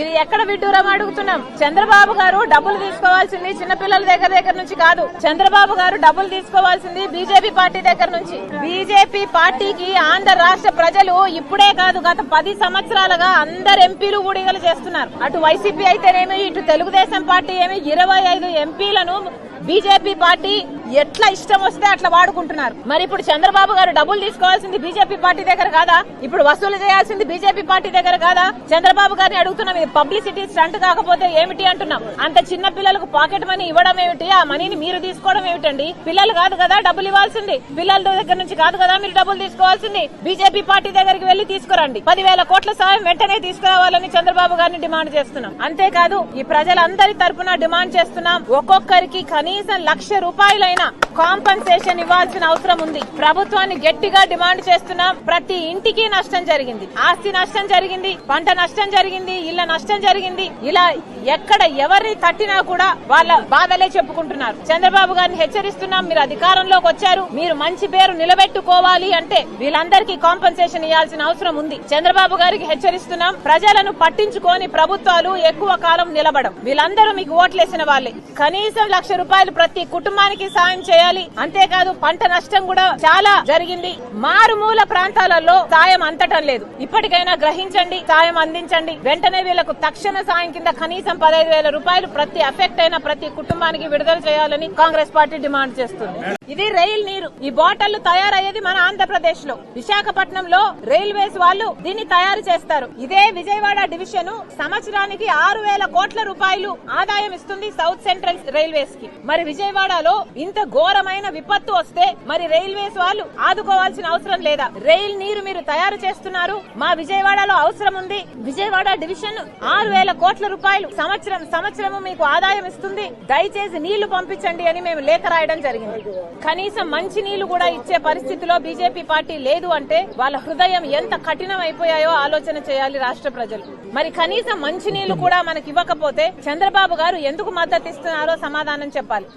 ఇది ఎక్కడ విడ్డూరం అడుగుతున్నాం? చంద్రబాబు గారు డబ్బులు తీసుకోవాల్సింది చిన్నపిల్లల దగ్గర దగ్గర నుంచి కాదు. చంద్రబాబు గారు డబ్బులు తీసుకోవాల్సింది బీజేపీ పార్టీ దగ్గర నుంచి. బీజేపీ పార్టీకి ఆంధ్ర రాష్ట్ర ప్రజలు ఇప్పుడే కాదు గత పది సంవత్సరాలుగా అందరు ఎంపీలు ఊడిగలు చేస్తున్నారు. అటు వైసీపీ అయితేనేమి ఇటు తెలుగుదేశం పార్టీ ఏమి ఇరవై ఐదు ఎంపీలను బీజేపీ పార్టీ ఎట్లా ఇష్టం వస్తే అట్లా వాడుకుంటున్నారు. మరి ఇప్పుడు చంద్రబాబు గారు డబ్బులు తీసుకోవాల్సింది బీజేపీ పార్టీ దగ్గర కాదా? ఇప్పుడు వసూలు చేయాల్సింది బీజేపీ పార్టీ దగ్గర కాదా? చంద్రబాబు గారిని అడుగుతున్నాం ఇది పబ్లిసిటీ స్టంట్ కాకపోతే ఏమిటి అంటున్నాం? అంత చిన్న పిల్లలకు పాకెట్ మనీ ఇవ్వడం ఏమిటి? ఆ మనీని మీరు తీసుకోవడం ఏమిటండి? పిల్లలు కాదు కదా డబ్బులు ఇవ్వాల్సింది. పిల్లల దగ్గర నుంచి కాదు కదా మీరు డబ్బులు తీసుకోవాల్సింది. బీజేపీ పార్టీ దగ్గరికి వెళ్ళి తీసుకురండి. పదివేల కోట్ల సాయం వెంటనే తీసుకురావాలని చంద్రబాబు గారిని డిమాండ్ చేస్తున్నాం. అంతేకాదు ఈ ప్రజలందరి తరఫున డిమాండ్ చేస్తున్నాం. ఒక్కొక్కరికి కనీసం లక్ష రూపాయలైన కాంపన్సేషన్ ఇవ్వాల్సిన అవసరం ఉంది. ప్రభుత్వాన్ని గట్టిగా డిమాండ్ చేస్తున్నాం ప్రతి ఇంటికి నష్టం జరిగింది. ఆస్తి నష్టం జరిగింది పంట నష్టం జరిగింది ఇళ్ళ నష్టం జరిగింది. ఇలా ఎక్కడ ఎవరిని తట్టినా కూడా వాళ్ళ బాధలే చెప్పుకుంటున్నారు. చంద్రబాబు గారిని హెచ్చరిస్తున్నాం మీరు అధికారంలోకి వచ్చారు మీరు మంచి పేరు నిలబెట్టుకోవాలి అంటే వీళ్ళందరికీ కాంపన్సేషన్ ఇవ్వాల్సిన అవసరం ఉంది. చంద్రబాబు గారికి హెచ్చరిస్తున్నాం ప్రజలను పట్టించుకొని ప్రభుత్వాలు ఎక్కువ కాలం నిలబడం వీళ్ళందరూ మీకు ఓట్లేసిన వాళ్ళే. కనీసం లక్ష రూపాయలు ప్రతి కుటుంబానికి సాయం చేయాలి. అంతేకాదు పంట నష్టం కూడా చాలా జరిగింది. మారుమూల ప్రాంతాలలో సాయం అంతటం లేదు. ఇప్పటికైనా గ్రహించండి సాయం అందించండి. వెంటనే వీళ్ళకు తక్షణ సాయం కింద కనీసం పదహైదు వేల రూపాయలు ప్రతి అఫెక్ట్ అయిన ప్రతి కుటుంబానికి విడుదల చేయాలని కాంగ్రెస్ పార్టీ డిమాండ్ చేస్తుంది. ఇది రైల్ నీరు. ఈ బాటిల్ తయారయ్యేది మన ఆంధ్రప్రదేశ్లో విశాఖపట్నంలో రైల్వేస్ వాళ్ళు దీన్ని తయారు చేస్తారు. ఇదే విజయవాడ డివిజన్ సంవత్సరానికి ఆరు వేల కోట్ల రూపాయలు ఆదాయం ఇస్తుంది సౌత్ సెంట్రల్ రైల్వేస్కి మరి విజయవాడలో ఇంత ఇంత ఘోరమైన విపత్తు వస్తే మరి రైల్వేస్ వాళ్ళు ఆదుకోవాల్సిన అవసరం లేదా? రైల్ నీరు మీరు తయారు చేస్తున్నారు మా విజయవాడలో అవసరం ఉంది. విజయవాడ డివిజన్ ఆరు వేల కోట్ల రూపాయలు సంవత్సరం సంవత్సరము మీకు ఆదాయం ఇస్తుంది. దయచేసి నీళ్ళు పంపించండి అని మేము లేఖ రాయడం జరిగింది. కనీసం మంచి నీళ్ళు కూడా ఇచ్చే పరిస్థితిలో బీజేపీ పార్టీ లేదు అంటే వాళ్ళ హృదయం ఎంత కఠినం అయిపోయాయో ఆలోచన చేయాలి రాష్ట్ర ప్రజలు. మరి కనీసం మంచి నీళ్ళు కూడా మనకి ఇవ్వకపోతే చంద్రబాబు గారు ఎందుకు మద్దతు ఇస్తున్నారో సమాధానం చెప్పాలి.